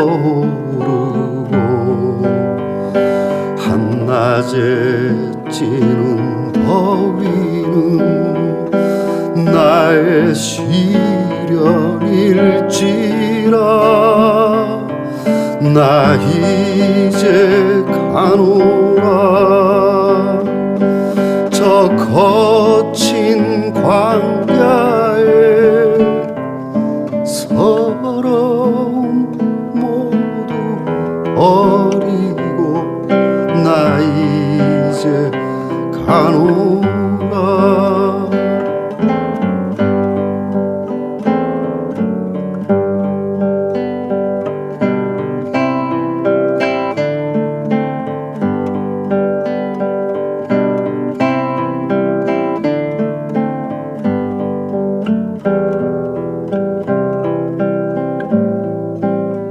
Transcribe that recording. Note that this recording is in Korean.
떠오르고 한낮에 찌는 더위는 나의 시련일지라. 나 이제 가노라. 저 거친 광야에 서러 어리고 나 이제 가노라